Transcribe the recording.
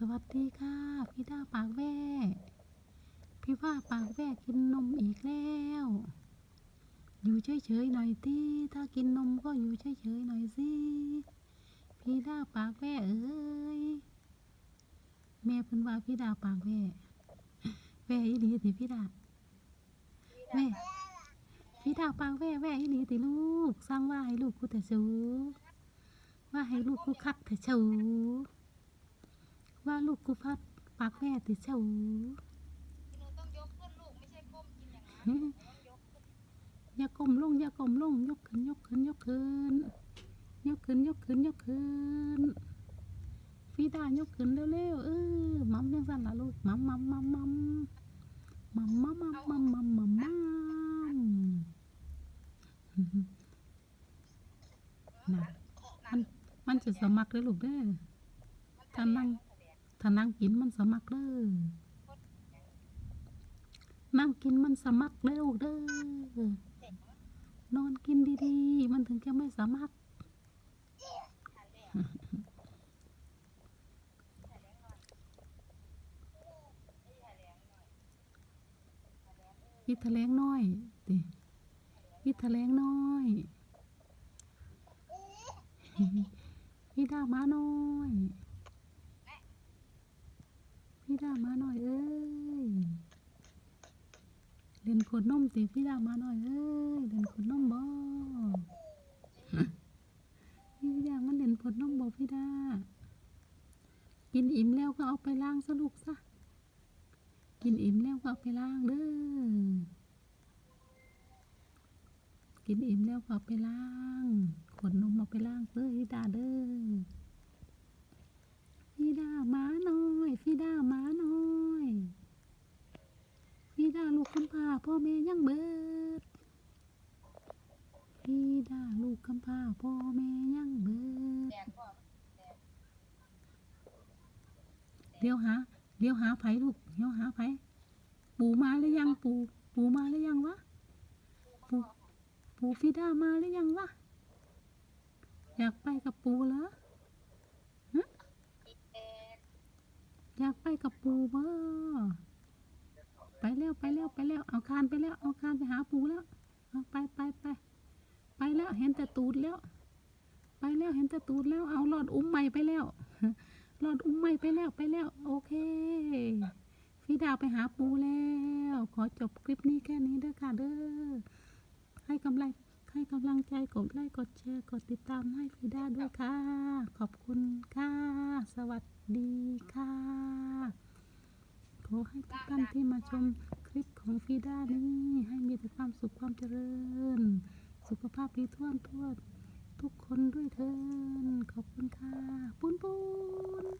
สวัสดีค่ะ พี่ดาปากแว่พี่ว่าปากแว่กินนมอีกแล้ว อยู่เฉยๆหน่อยตีถ้ากินนมก็อยู่เฉยๆหน่อยสิพี่ดาปากแว่เอ้ยแม่เพิ่นว่าพี่ดาปากแว่แว่อีหลีติพี่ดาแม่พี่ดาปากแว่แว่อีหลีติลูก สร้างว่าให้ลูกกูแต่สูว่าให้ลูกกูคักแต่สู ว่าลูกกูพัดปากแว่ติสูหนูต้องยกขึ้นลูกไม่ใช่ก้มกินอย่างนั้นต้องยกขึ้นอย่ากลมลงอย่ากลมลงยกขึ้นยกขึ้นยกขึ้นยกขึ้นยกขึ้นยกขึ้นพี่ดายกขึ้นเร็วๆเออมัมยังสั่นละลูกมัมมัมมัมมัมมัมมัมมัมมัมมัมมัมมัมนะมันมันจะสมัครเลยลูกเด้อถ้านั่ง ถ้านั่งกินมันสมัครเด้อนั่งกินมันสมัครเร็วเด้อนอนกินดีๆ มันถึงจะไม่สมัครพี่ทะเลงน้อยติพี่ทะเลงน้อยพี่ดามาน้อย ดามาหน่อยเอ้ยเล่นขวดนมติพี่ดามาหน่อยเอ้ยเล่นขวดนมบ่พี่อยามันเล่นขวดนมบ่พี่ดากินอิ่มแล้วก็เอาไปล้างสลูกซะกินอิ่มแล้วก็เอาไปล้างเด้อกินอิ่มแล้วก็เอาไปล้างขวดนมเอาไปล้างเด้อพี่ดาเด้อ พี่ดาหมาน้อยพี่ดาหมาน้อยพี่ดาลูกกำ พร้าพ่อแม่ยังเบิดพี่ดาลูกกำพร้าพ่อแม่ยังเบิดแดงพ่อเดี๋ยวหา เดี๋ยวหาไผลูก เดี๋ยวหาไผปูมาหรือยังปูปูมาหรือยังวะ ปูปูพี่ดามาหรือยังวะ อยากไปกับปูเหรออีแดงอยากไปกับปูบ่ไปแล้วไปแล้วไปแล้ว เอาคานไปแล้ว เอาคานไปหาปูแล้ว เอาไปไปไปไปแล้วเห็นแต่ตูดแล้ว ไปแล้วเห็นแต่ตูดแล้ว เอาหลอดอุ้มใหม่ไปแล้วหลอดอุ้มใหม่ไปแล้วไปแล้ว โอเคพี่ดาวไปหาปูแล้ว ขอจบคลิปนี้แค่นี้เด้อค่ะเด้อให้กำลังให้กำลังใจกดไลค์กดแชร์กดติดตามให้พี่ดาด้วยค่ะ ขอบคุณค่ะ สวัสดีค่ะขอให้ทุกท่านที่มาชม ลิปของฟีด้านี้ให้มีแต่ความสุขความเจริญ สุขภาพดีทั่วทั่วทุกคนด้วยเถินขอบคุณค่ะปุ้นปุ้น